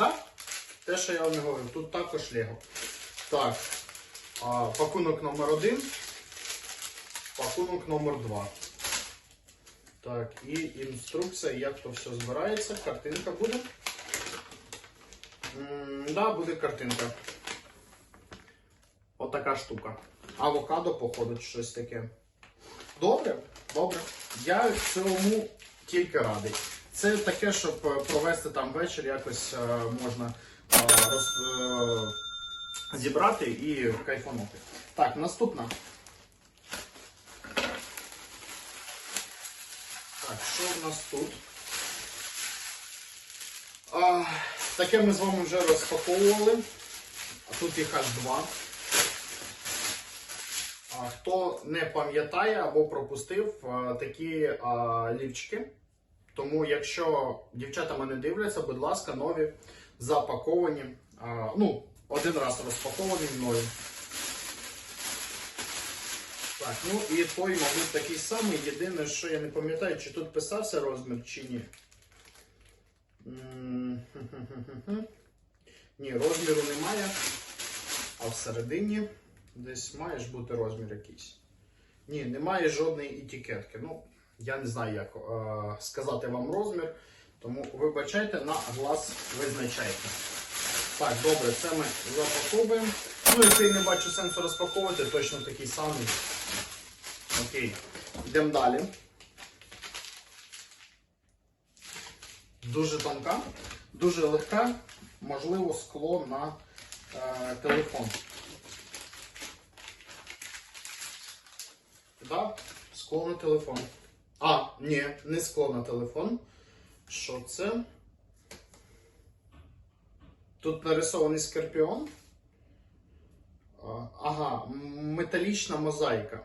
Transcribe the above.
Так? Те, що я вам говорив, тут також Лего. Так. А, пакунок номер один. Пакунок номер два. Так, і інструкція, як то все збирається. Картинка буде. М, да, буде картинка. Отака штука. Авокадо, походу, щось таке. Добре, добре. Я цьому тільки радий. Це таке, щоб е, провести там вечір, якось е, можна е, роз, зібрати і кайфанути. Так, наступна. Так, що в нас тут? А, таке ми з вами вже розпаковували. А тут їх аж два. А, Хто не пам'ятає або пропустив а, такі а, лівчики. Тому, якщо дівчата мене дивляться, будь ласка, нові запаковані. А, ну, один раз розпаковані мною. Так, ну і той, мабуть, такий самий. Єдине, що я не пам'ятаю, чи тут писався розмір, чи ні. Ні, розміру немає. А всередині десь має ж бути розмір якийсь. Ні, немає жодної етикетки. Ну, я не знаю, як е, сказати вам розмір. Тому вибачайте, на глаз визначайте. Так, добре, це ми запаковуємо. Ну і цей не бачу сенсу розпаковувати, точно такий самий. Окей. Йдемо далі. Дуже тонка, дуже легка, можливо, скло на е, телефон. Да, скло на телефон. А, ні, не скло на телефон. Що це? Тут нарисований скорпіон. Ага, металічна мозаїка.